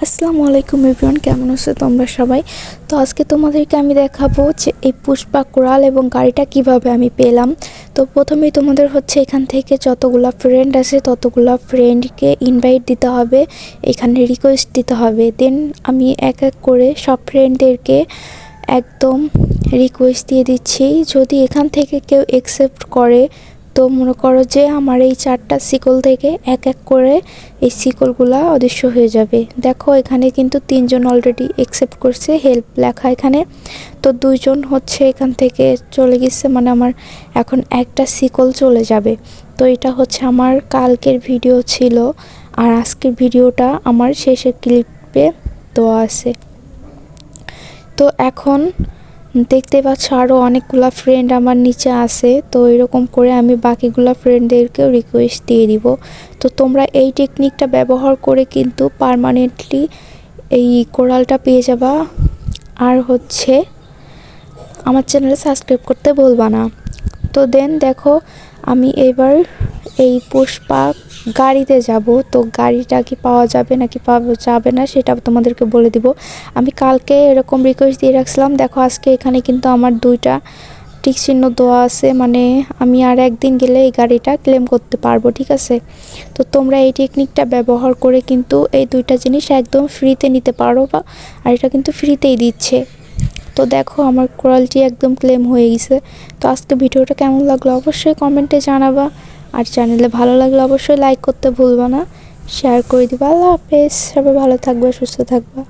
আসসালামু আলাইকুম এভরিওয়ান, কেমন আছো তোমরা সবাই? তো আজকে তোমাদেরকে আমি দেখাবো যে এই পুষ্পা কোরাল এবং গাড়িটা কীভাবে আমি পেলাম। তো প্রথমেই তোমাদের হচ্ছে এখান থেকে যতগুলা ফ্রেন্ড আছে ততগুলা ফ্রেন্ডকে ইনভাইট দিতে হবে, এখানে রিকোয়েস্ট দিতে হবে। দেন আমি এক এক করে সব ফ্রেন্ডদেরকে একদম রিকোয়েস্ট দিয়ে দিচ্ছি। যদি এখান থেকে কেউ একসেপ্ট করে তো মনে করো যে আমার এই চারটা শিকল থেকে এক এক করে এই শিকলগুলা অদৃশ্য হয়ে যাবে। দেখো, এখানে কিন্তু তিনজন অলরেডি একসেপ্ট করছে হেল্প লেখা এখানে। তো দুইজন হচ্ছে এখান থেকে চলে গেছে মানে আমার এখন একটা শিকল চলে যাবে। তো এটা হচ্ছে আমার কালকের ভিডিও ছিল, আর আজকের ভিডিওটা আমার শেষের ক্লিপে দেওয়া আছে। তো এখন দেখতে পাচ্ছ আরও অনেকগুলা ফ্রেন্ড আমার নিচে আছে, তো এরকম করে আমি বাকিগুলা ফ্রেন্ডদেরকেও রিকোয়েস্ট দিয়ে দিব। তো তোমরা এই টেকনিকটা ব্যবহার করে কিন্তু পারমানেন্টলি এই কোরালটা পেয়ে যাবা। আর হচ্ছে, আমার চ্যানেলে সাবস্ক্রাইব করতে বলবা না। তো দেন দেখো, আমি এবার এই পুষ্পা গাড়িতে যাব, তো গাড়িটা কি পাওয়া যাবে নাকি পাওয়া যাবে না সেটা তোমাদেরকে বলে দিব। আমি কালকে এরকম রিকোয়েস্ট দিয়ে রাখছিলাম, দেখো আজকে এখানে কিন্তু আমার দুইটা টিক চিহ্ন দেওয়া আছে মানে আমি আর একদিন গেলে এই গাড়িটা ক্লেম করতে পারব, ঠিক আছে? তো তোমরা এই টেকনিকটা ব্যবহার করে কিন্তু এই দুইটা জিনিস একদম ফ্রিতে নিতে পারো বা, আর এটা কিন্তু ফ্রিতেই দিচ্ছে। তো দেখো আমার কোয়ালিটি একদম ক্লেম হয়ে গেছে। তো আজকে ভিডিওটা কেমন লাগল অবশ্যই কমেন্টে জানাবা। আর চ্যানেলে ভালো লাগলে অবশ্যই লাইক করতে ভুলবো না। শেয়ার করে দিবা। আল্লাহ হাফেজ। সবাই ভালো থাকবা, সুস্থ থাকবা।